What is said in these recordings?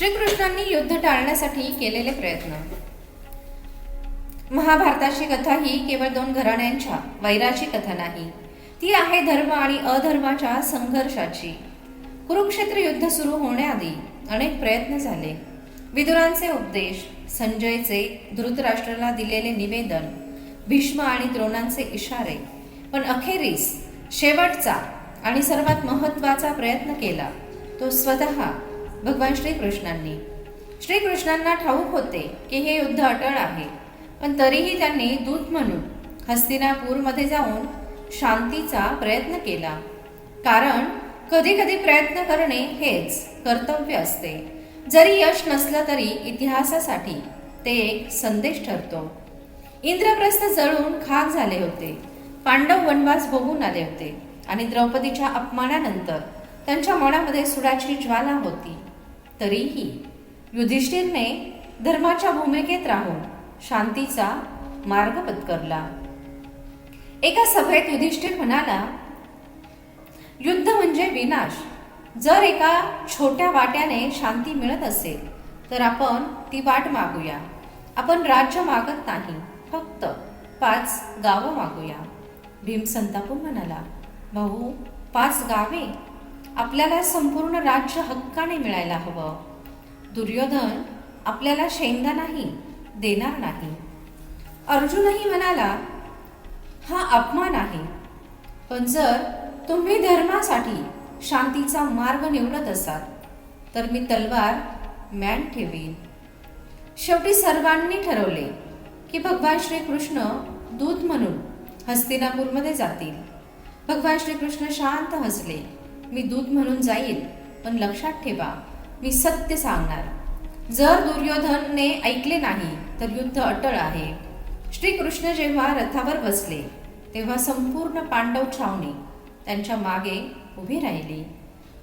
श्रीकृष्णांनी युद्ध टाळण्यासाठी केलेले प्रयत्न. महाभारताची कथा ही केवळ दोन घराण्यांच्या वैराची कथा नाही ती आहे धर्म आणि अधर्माच्या संघर्षाची. कुरुक्षेत्र युद्ध सुरू होण्याआधी अनेक प्रयत्न झाले. विदुरांचे उपदेश संजयचे धृतराष्ट्राला दिलेले निवेदन भीष्म आणि द्रोणांचे इशारे पण अखेरीस शेवटचा आणि सर्वात महत्त्वाचा प्रयत्न केला तो स्वतः भगवान श्रीकृष्णांनी. श्रीकृष्णांना ठाऊक होते की हे युद्ध अटळ आहे. पण तरीही त्यांनी दूत म्हणून हस्तिनापूरमध्ये जाऊन शांतीचा प्रयत्न केला. कारण कधी कधी प्रयत्न करणे हेच कर्तव्य असते. जरी यश नसलं तरी इतिहासासाठी ते एक संदेश ठरतो. इंद्रप्रस्थ जळून खाक झाले होते. पांडव वनवास बघून आले होते. आणि द्रौपदीच्या अपमानानंतर त्यांच्या मनामध्ये सुडाची ज्वाला होती. तरीही युधिष्ठिरने धर्माच्या भूमिकेत राहून शांतीचा मार्ग पत्करला. एका सभेत युधिष्ठिर म्हणाला युद्ध म्हणजे विनाश. जर एका छोट्या वाट्याने शांती मिळत असेल तर आपण ती वाट मागूया. आपण राज्य मागत नाही फक्त पाच गावं मागूया. भीम संतापून म्हणाला भाऊ पाच गावे? आपल्याला संपूर्ण राज्य हक्काने मिळायला हवं. दुर्योधन आपल्याला शेंगा नाही देणार नाही. अर्जुनही म्हणाला हा अपमान आहे. पण जर तुम्ही धर्मासाठी शांतीचा मार्ग निवडत असाल तर मी तलवार मॅन ठेवीन. शेवटी सर्वांनी ठरवले की भगवान श्रीकृष्ण दूत म्हणून हस्तिनापूरमध्ये जातील. भगवान श्रीकृष्ण शांत हसले. मी दूत म्हणून जाईल पण लक्षात ठेवा मी सत्य सांगणार. जर दुर्योधनने ऐकले नाही तर युद्ध अटळ आहे. श्रीकृष्ण जेव्हा रथावर बसले तेव्हा संपूर्ण पांडव छावणी त्यांच्या मागे उभी राहिली.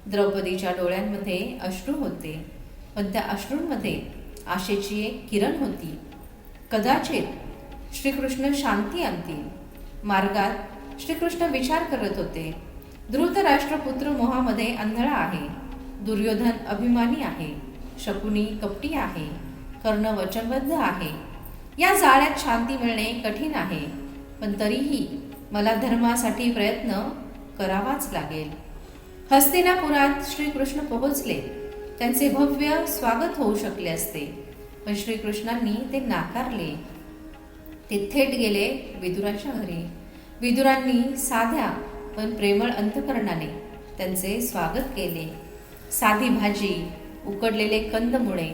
द्रौपदीच्या डोळ्यांमध्ये अश्रू होते पण त्या अश्रूंमध्ये आशेची एक किरण होती. कदाचित श्रीकृष्ण शांती आणतील. मार्गात श्रीकृष्ण विचार करत होते धृतराष्ट्रपुत्र मोहामध्ये आंधळा आहे. दुर्योधन अभिमानी आहे. शकुनी कपटी आहे. कर्ण वचनबद्ध आहे. या जाळ्यात शांती मिळणे कठीण आहे. पण तरीही मला धर्मासाठी प्रयत्न करावाच लागेल. हस्तिनापुरात श्रीकृष्ण पोहोचले. त्यांचे भव्य स्वागत होऊ शकले असते. पण श्रीकृष्णांनी ते नाकारले. ते थेट गेले विदुराच्या घरी. विदुरांनी साध्या पण प्रेमळ अंतकरणाने त्यांचे स्वागत केले. साधी भाजी उकडलेले कंदमुळे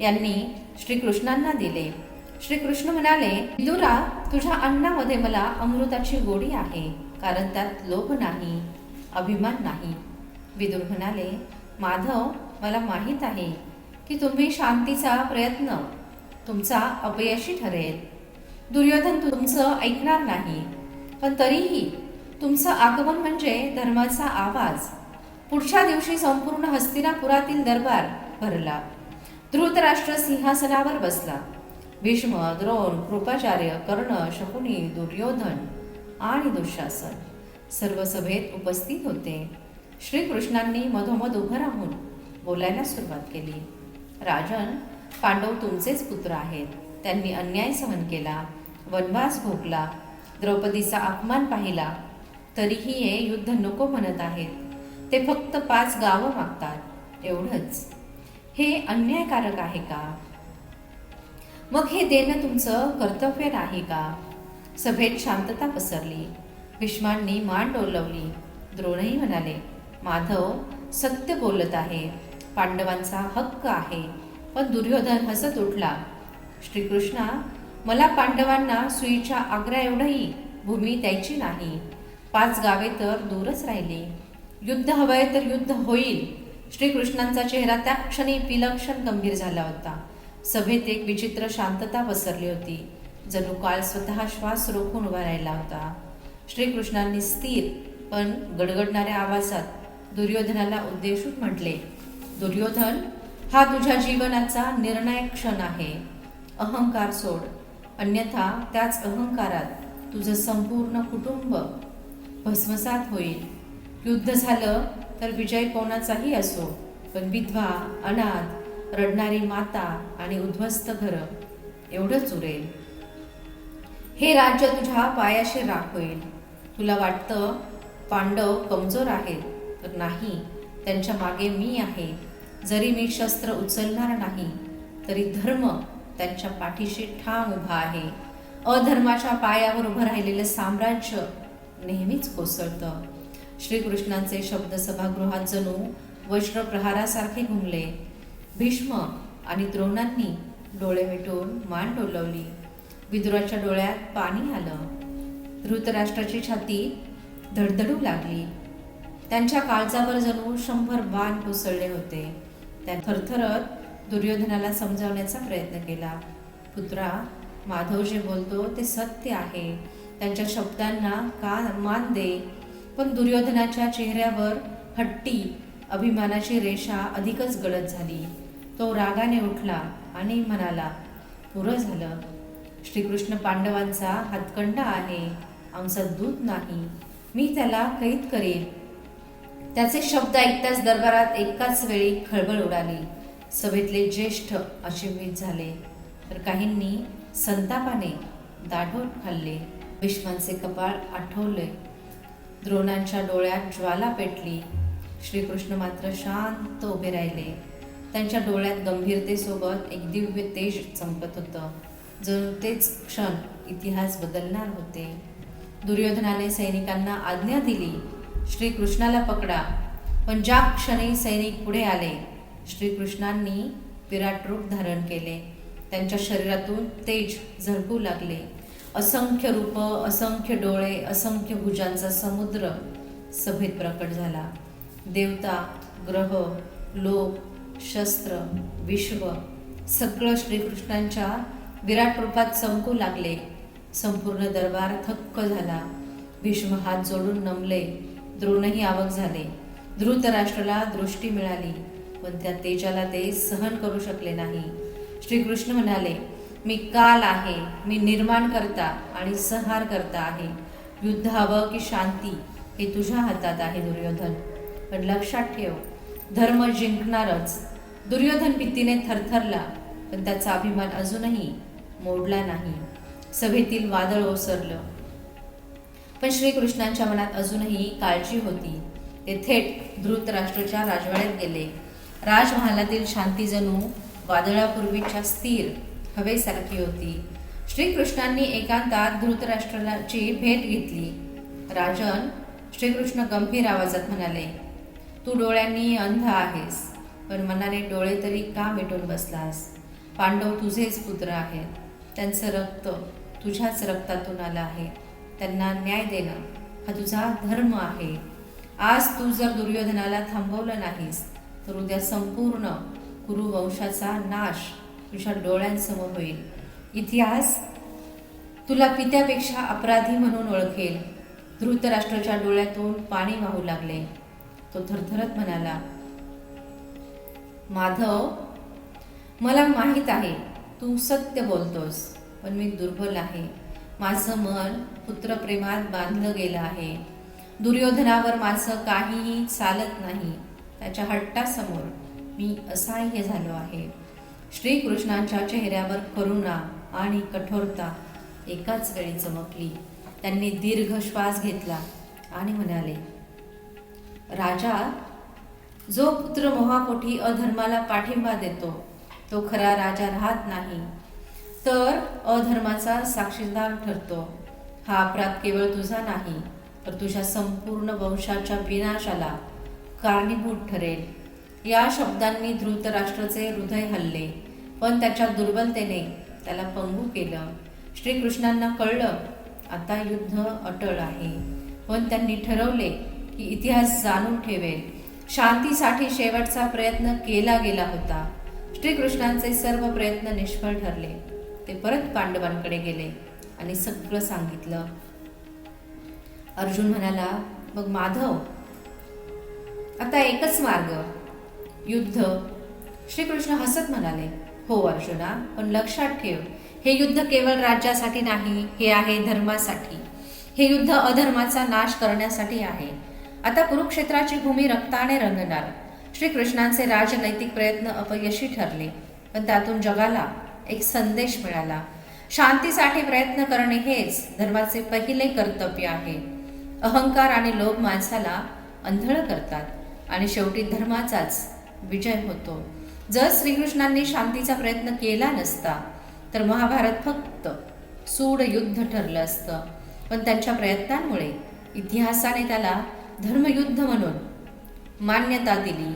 यांनी श्रीकृष्णांना दिले. श्रीकृष्ण म्हणाले विदुरा तुझ्या अन्नामध्ये मला अमृताची गोडी आहे कारण त्यात लोभ नाही अभिमान नाही. विदुर म्हणाले माधव मला माहीत आहे की तुम्ही शांतीचा प्रयत्न तुमचा अपयशी ठरेल. दुर्योधन तुमचं ऐकणार नाही पण तरीही तुमचं आगमन म्हणजे धर्माचा आवाज. पुढच्या दिवशी संपूर्ण हस्तिनापुरातील दरबार भरला. धृतराष्ट्र सिंहासनावर बसला. भीष्म द्रोण कृपाचार्य कर्ण शकुनी दुर्योधन आणि दुःशासन सर्व सभेत उपस्थित होते. श्रीकृष्णांनी मधोमध उभं राहून बोलायला सुरुवात केली. राजन पांडव तुमचेच पुत्र आहेत. त्यांनी अन्याय सहन केला. वनवास भोगला. द्रौपदीचा अपमान पाहिला. तरीही हे युद्ध नको म्हणत आहेत. ते फक्त पाच गावं मागतात एवढंच. हे अन्यायकारक आहे का? मग हे देणं तुमचं कर्तव्य नाही का? सभेत शांतता पसरली. भीष्मांनी मान डोलवली. द्रोणही म्हणाले माधव सत्य बोलत आहे. पांडवांचा हक्क आहे. पण दुर्योधन हसत उठला. श्रीकृष्णा मला पांडवांना सुईच्या आग्रा एवढंही भूमी द्यायची नाही. पाच गावे तर दूरच राहिली. युद्ध हवंय तर युद्ध होईल. श्रीकृष्णांचा चेहरा त्या क्षणी विलक्षण गंभीर झाला होता. सभेत एक विचित्र शांतता पसरली होती. जणू काळ स्वतः श्वास रोखून उभा राहिला होता. श्रीकृष्णांनी स्थिर पण गडगडणाऱ्या आवाजात दुर्योधनाला उद्देशून म्हटले दुर्योधन हा तुझ्या जीवनाचा निर्णायक क्षण आहे. अहंकार सोड. अन्यथा त्याच अहंकारात तुझं संपूर्ण कुटुंब भस्मसात होईल. युद्ध झालं तर विजय कोणाचाही असो पण विधवा अनाथ रडणारी माता आणि उद्ध्वस्त घरं एवढंच उरेल. हे राज्य तुझ्या पायाशी राख होईल तुला वाटतं पांडव कमजोर आहेत तर नाही त्यांच्या मागे मी आहे. जरी मी शस्त्र उचलणार नाही तरी धर्म त्यांच्या पाठीशी ठाम उभा आहे. अधर्माच्या पायावर उभं राहिलेलं साम्राज्य नेहमीच कोसळतं. श्रीकृष्णांचे शब्द सभागृहात जणू वज्रप्रहारासारखे घुमले. भीष्म आणि द्रोणांनी डोळे मिटून मान डोलवली. विदुराच्या डोळ्यात पाणी आलं. धृतराष्ट्राची छाती धडधडू लागली. त्यांच्या काळजावर जणू शंभर बाण कोसळले होते. त्या थरथरत दुर्योधनाला समजावण्याचा प्रयत्न केला. पुत्रा माधव जे बोलतो ते सत्य आहे. त्यांच्या शब्दांना का मान दे. पण दुर्योधनाच्या चेहऱ्यावर हट्टी अभिमानाची रेषा अधिकच गडद झाली. तो रागाने उठला आणि म्हणाला पुरं झालं. श्रीकृष्ण पांडवांचा हातकंडा आहे. आमचा दूत नाही. मी त्याला कैद करेन. त्याचे शब्द ऐकताच दरबारात एकाच वेळी खळबळ उडाली. सभेतले ज्येष्ठ अचिंबित झाले. तर काहींनी संतापाने दाढोट खाल्ले. भीष्मांचे कपाळ आठवले. द्रोणांच्या डोळ्यात ज्वाला पेटली. श्रीकृष्ण मात्र शांत उभे राहिले. त्यांच्या डोळ्यात गंभीरतेसोबत एक दिव्य तेज चमकत होतं. जणू तेच क्षण इतिहास बदलणार होते. दुर्योधनाने सैनिकांना आज्ञा दिली श्रीकृष्णाला पकडा. पण ज्या क्षणी सैनिक पुढे आले श्रीकृष्णांनी विराट रूप धारण केले. त्यांच्या शरीरातून तेज झळकू लागले. असंख्य रूप असंख्य डोळे असंख्य भुजांचा समुद्र सभेत प्रकट झाला. देवता ग्रह लोक शस्त्र विश्व सगळं श्रीकृष्णांच्या विराट रूपात चमकू लागले. संपूर्ण दरबार थक्क झाला. भीष्म हात जोडून नमले. द्रोणही आवक झाले. धृतराष्ट्राला दृष्टी मिळाली. पण त्या तेजाला ते सहन करू शकले नाही. श्रीकृष्ण म्हणाले मी काल आहे मी निर्माण करता आणि संहार करता आहे. युद्ध हवं की शांती हे तुझ्या हातात आहे दुर्योधन. पण लक्षात ठेव धर्म जिंकणारच. दुर्योधन भीतीने थरथरला पण त्याचा अभिमान अजूनही मोडला नाही. सभेतील वादळ ओसरलं. पण श्रीकृष्णांच्या मनात अजूनही काळजी होती. ते थेट धृतराष्ट्राच्या राजवाड्यात गेले. राजमहालातील शांती जणू वादळापूर्वीच्या स्थिर हवेसारखी होती. श्रीकृष्णांनी एकांतात धृतराष्ट्राची भेट घेतली. राजन श्रीकृष्ण गंभीर आवाजात म्हणाले तू डोळ्यांनी अंध आहेस पण मनाने डोळे तरी का मिटून बसलास? पांडव तुझेच पुत्र आहेत. त्यांचं रक्त तुझ्याच रक्तातून आलं आहे. त्यांना न्याय देणं हा तुझा धर्म आहे. आज तू जर दुर्योधनाला थांबवलं नाहीस तर उद्या संपूर्ण कुरुवंशाचा नाश तुझ्या डोळ्यांसमोर होईल. इतिहास तुला पित्यापेक्षा अपराधी म्हणून ओळखेल. धृतराष्ट्राच्या डोळ्यातून पाणी वाहू लागले. तो थरथरत म्हणाला माधव मला माहीत आहे तू सत्य बोलतोस पण मी दुर्बल आहे. माझं मन पुत्रप्रेमात बांधलं गेलं आहे. दुर्योधनावर माझं काहीही चालत नाही. त्याच्या हट्टासमोर मी असहाय्य झालो आहे. श्रीकृष्णांच्या चेहऱ्यावर करुणा आणि कठोरता एकाच वेळी चमकली. त्यांनी दीर्घ श्वास घेतला आणि म्हणाले राजा जो पुत्र मोहापोटी अधर्माला पाठिंबा देतो तो खरा राजा राहत नाही. तर अधर्माचा साक्षीदार ठरतो. हा अपराध केवळ तुझा नाही तर तुझ्या संपूर्ण वंशाच्या विनाशाला कारणीभूत ठरेल. या शब्दांनी धृतराष्ट्राचे हृदय हल्ले. पण त्याच्या दुर्बलतेने त्याला पंगू केलं. श्रीकृष्णांना कळलं आता युद्ध अटळ आहे. पण त्यांनी ठरवले की इतिहास जाणून ठेवेल. शांतीसाठी शेवटचा प्रयत्न केला गेला होता. श्रीकृष्णांचे सर्व प्रयत्न निष्फळ ठरले. ते परत पांडवांकडे गेले आणि सगळं सांगितलं. अर्जुन म्हणाला मग माधव आता एकच मार्ग. युद्ध. श्रीकृष्ण हसत म्हणाले हो अर्जुना पण लक्षात ठेव हे युद्ध केवळ राज्यासाठी नाही हे आहे धर्मासाठी. हे युद्ध अधर्माचा नाश करण्यासाठी आहे. आता कुरुक्षेत्राची भूमी रक्ताने रंगणार. श्रीकृष्णांचे राजनैतिक प्रयत्न अपयशी ठरले पण त्यातून जगाला एक संदेश मिळाला. शांतीसाठी प्रयत्न करणे हेच धर्माचे पहिले कर्तव्य आहे. अहंकार आणि लोभ माणसाला अंधळ करतात आणि शेवटी धर्माचाच विजय होतो. जर श्रीकृष्णांनी शांतीचा प्रयत्न केला नसता तर महाभारत फक्त सूड युद्ध ठरलं असतं. पण त्यांच्या प्रयत्नांमुळे इतिहासाने त्याला धर्मयुद्ध म्हणून मान्यता दिली.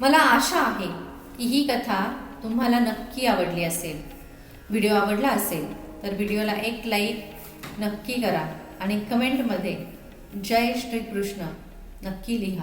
मला आशा आहे की ही कथा तुम्हाला नक्की आवडली असेल. व्हिडिओ आवडला असेल तर व्हिडिओला एक लाईक नक्की करा आणि कमेंटमध्ये जय श्रीकृष्ण नक्की लिहा.